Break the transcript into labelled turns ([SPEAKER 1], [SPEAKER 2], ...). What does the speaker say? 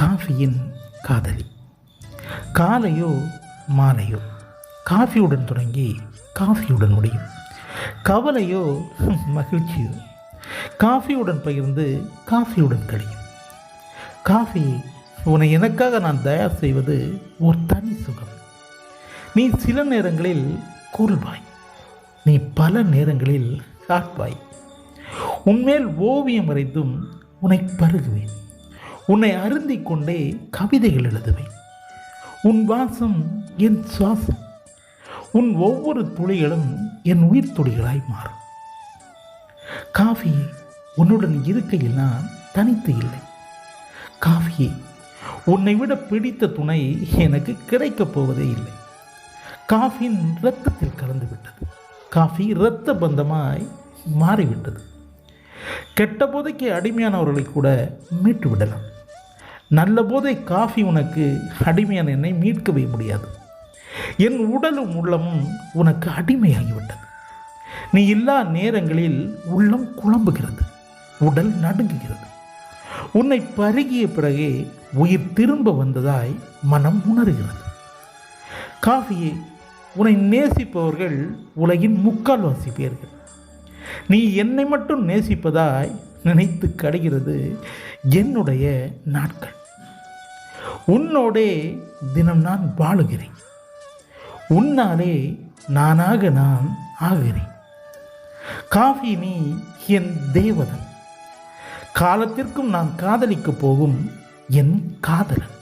[SPEAKER 1] காஃபியின் காதலி. காலையோ மாலையோ காஃபியுடன் தொடங்கி காஃபியுடன் முடியும். கவலையோ மகிழ்ச்சியோ. காஃபியுடன் பகிர்ந்து காஃபியுடன் கழியும். காஃபி உன்னை எனக்காக நான் தயார் செய்வது ஒரு தனி சுகம். நீ சில நேரங்களில் கூறுவாய் நீ பல நேரங்களில் காட்பாய் உன்மேல் ஓவியம் வரைந்தும் உன்னை பருகுவேன். உன்னை அருந்திக் கொண்டே கவிதைகள் எழுதுவேன். உன் வாசம் என் சுவாசம். உன் ஒவ்வொரு துளிகளும் என் உயிர் துளிகளாய் மாறும். காஃபி உன்னுடன் இருக்கையில் நான் தனித்து இல்லை. காஃபி உன்னை விட பிடித்த துணை எனக்கு கிடைக்கப் போவதே இல்லை. காஃபியின் இரத்தத்தில் கலந்து விட்டது காஃபி இரத்த பந்தமாய் மாறிவிட்டது. கெட்ட போதைக்கு அடிமையானவர்களை கூட மீட்டு விடலாம் நல்ல போதை காஃபி உனக்கு அடிமையான என்னை மீட்கவே முடியாது. என் உடலும் உள்ளமும் உனக்கு அடிமையாகிவிட்டது. நீ இல்லா நேரங்களில் உள்ளம் குழம்புகிறது உடல் நடுங்குகிறது. உன்னை பருகிய பிறகே உயிர் திரும்ப வந்ததாய் மனம் உணர்கிறது. காஃபியே உன்னை நேசிப்பவர்கள் உலகின் முக்கால்வாசி பேர்கள். நீ என்னை மட்டும் நேசிப்பதாய் நினைத்து கடுகிறது என்னுடைய நாட்கள். உன்னோடே தினம் நான் வாழுகிறேன். உன்னாலே நானாக நான் ஆகிறேன். காஃபி நீ என் தேவதன். காலத்திற்கும் நான் காதலிக்கப் போகும் என் காதலன்.